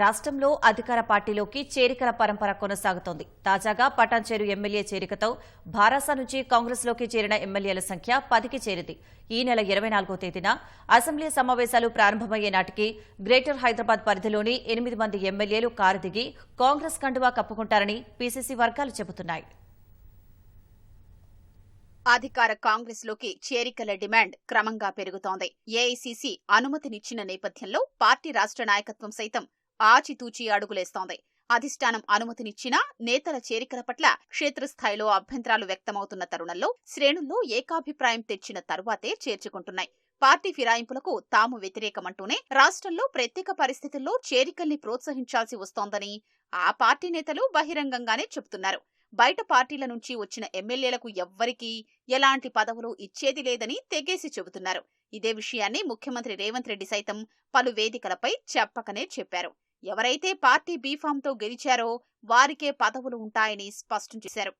రాష్ట్రంలో అధికార పార్టీలోకి చేరికల పరంపర కొనసాగుతోంది. తాజాగా పటాన్చేరు ఎమ్మెల్యే చేరికతో భారాస నుంచి కాంగ్రెస్లోకి చేరిన ఎమ్మెల్యేల సంఖ్య పదికి చేరింది. ఈ నెల ఇరవై నాలుగో తేదీన అసెంబ్లీ సమావేశాలు ప్రారంభమయ్యే నాటికి గ్రేటర్ హైదరాబాద్ పరిధిలోని ఎనిమిది మంది ఎమ్మెల్యేలు కారు దిగి కాంగ్రెస్ కండువా కప్పుకుంటారని పీసీసీ వర్గాలు చెబుతున్నాయి. అధికార కాంగ్రెస్లోకి చేరికల డిమాండ్ క్రమంగా పెరుగుతోంది. ఏఐసీసీ అనుమతినిచ్చిన నేపథ్యంలో పార్టీ రాష్ట్ర నాయకత్వం సైతం ఆచితూచి అడుగులేస్తోంది. అధిష్టానం అనుమతినిచ్చినా నేతల చేరికల పట్ల క్షేత్రస్థాయిలో అభ్యంతరాలు వ్యక్తమవుతున్న తరుణంలో శ్రేణుల్లో ఏకాభిప్రాయం తెచ్చిన తరువాతే చేర్చుకుంటున్నాయి. పార్టీ ఫిరాయింపులకు తాము వ్యతిరేకమంటూనే రాష్ట్రంలో ప్రత్యేక పరిస్థితుల్లో చేరికల్ని ప్రోత్సహించాల్సి వస్తోందని ఆ పార్టీ నేతలు బహిరంగంగానే చెబుతున్నారు. బయట పార్టీల నుంచి వచ్చిన ఎమ్మెల్యేలకు ఎవ్వరికీ ఎలాంటి పదవులు ఇచ్చేది లేదని తెగేసి చెబుతున్నారు. ఇదే విషయాన్ని ముఖ్యమంత్రి రేవంత్ రెడ్డి సైతం పలు వేదికలపై చెప్పకనే చెప్పారు. ఎవరైతే పార్టీ బీఫామ్తో గెలిచారో వారికే పదవులు ఉంటాయని స్పష్టం చేశారు.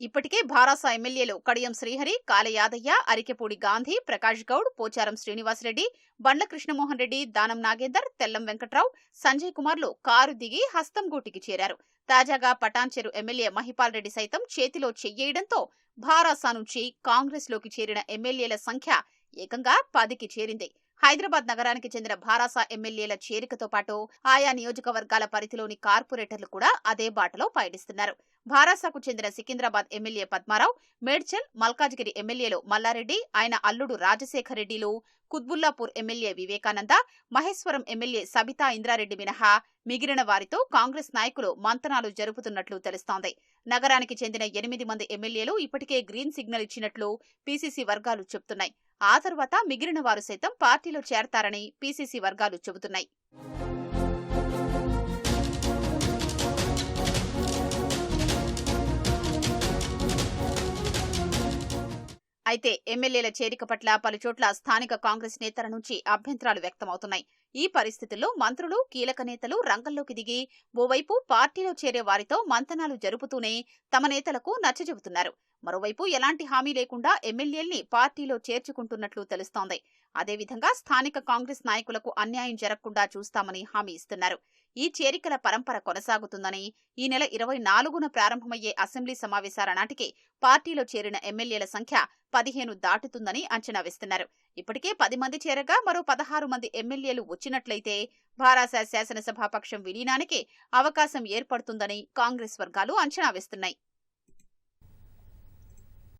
ఇప్పటికే భారాస ఎమ్మెల్యేలు కడియం శ్రీహరి కాలయాదయ్య అరికెపూడి గాంధీ ప్రకాష్ గౌడ్ పోచారం శ్రీనివాసరెడ్డి బండ్ల కృష్ణమోహన్ రెడ్డి దానం నాగేందర్ తెల్లం వెంకట్రావు సంజయ్ కుమార్లు కారు దిగి హస్తంగూటికి చేరారు. తాజాగా పటాన్చెరు ఎమ్మెల్యే మహిపాల్ రెడ్డి సైతం చేతిలో చెయ్యేయడంతో భారాసా నుంచి కాంగ్రెస్లోకి చేరిన ఎమ్మెల్యేల సంఖ్య ఏకంగా పదికి చేరింది. హైదరాబాద్ నగరానికి చెందిన భారాస ఎమ్మెల్యేల చేరికతో పాటు ఆయా నియోజకవర్గాల పరిధిలోని కార్పొరేటర్లు కూడా అదే బాటలో పయనిస్తున్నారు. భారాసకు చెందిన సికింద్రాబాద్ ఎమ్మెల్యే పద్మారావు మేడ్చల్ మల్కాజ్గిరి ఎమ్మెల్యేలు మల్లారెడ్డి ఆయన అల్లుడు రాజశేఖర్ రెడ్డిలు కుత్బుల్లాపూర్ ఎమ్మెల్యే వివేకానంద మహేశ్వరం ఎమ్మెల్యే సబితా ఇంద్రారెడ్డి మినహా మిగిలిన వారితో కాంగ్రెస్ నాయకులు మంతనాలు జరుపుతున్నట్లు తెలుస్తోంది. నగరానికి చెందిన ఎనిమిది మంది ఎమ్మెల్యేలు ఇప్పటికే గ్రీన్ సిగ్నల్ ఇచ్చినట్లు పీసీసీ వర్గాలు చెబుతున్నాయి ఆ తర్వాత మిగిలిన వారు సైతం పార్టీలో చేరతారని పీసీసీ వర్గాలు చెబుతున్నాయి. అయితే ఎమ్మెల్యేల చేరిక పట్ల పలుచోట్ల స్థానిక కాంగ్రెస్ నేతల నుంచి అభ్యంతరాలు వ్యక్తమవుతున్నాయి. ఈ పరిస్థితుల్లో మంత్రులు కీలక నేతలు రంగంలోకి దిగి ఓవైపు పార్టీలో చేరే వారితో మంతనాలు జరుపుతూనే తమ నేతలకు నచ్చజెబుతున్నారు. మరోవైపు ఎలాంటి హామీ లేకుండా ఎమ్మెల్యేల్ని పార్టీలో చేర్చుకుంటున్నట్లు తెలుస్తోంది. అదేవిధంగా స్థానిక కాంగ్రెస్ నాయకులకు అన్యాయం జరగకుండా చూస్తామని హామీ ఇస్తున్నారు. ఈ చేరికల పరంపర కొనసాగుతుందని ఈ నెల ఇరవై నాలుగున ప్రారంభమయ్యే అసెంబ్లీ సమావేశాల నాటికి పార్టీలో చేరిన ఎమ్మెల్యేల సంఖ్య పదిహేను దాటుతుందని అంచనా వేస్తున్నారు. ఇప్పటికే పది మంది చేరగా మరో పదహారు మంది ఎమ్మెల్యేలు వచ్చినట్లయితే భారాస శాసనసభాపక్షం విలీనానికి అవకాశం ఏర్పడుతుందని కాంగ్రెస్ వర్గాలు అంచనా వేస్తున్నాయి.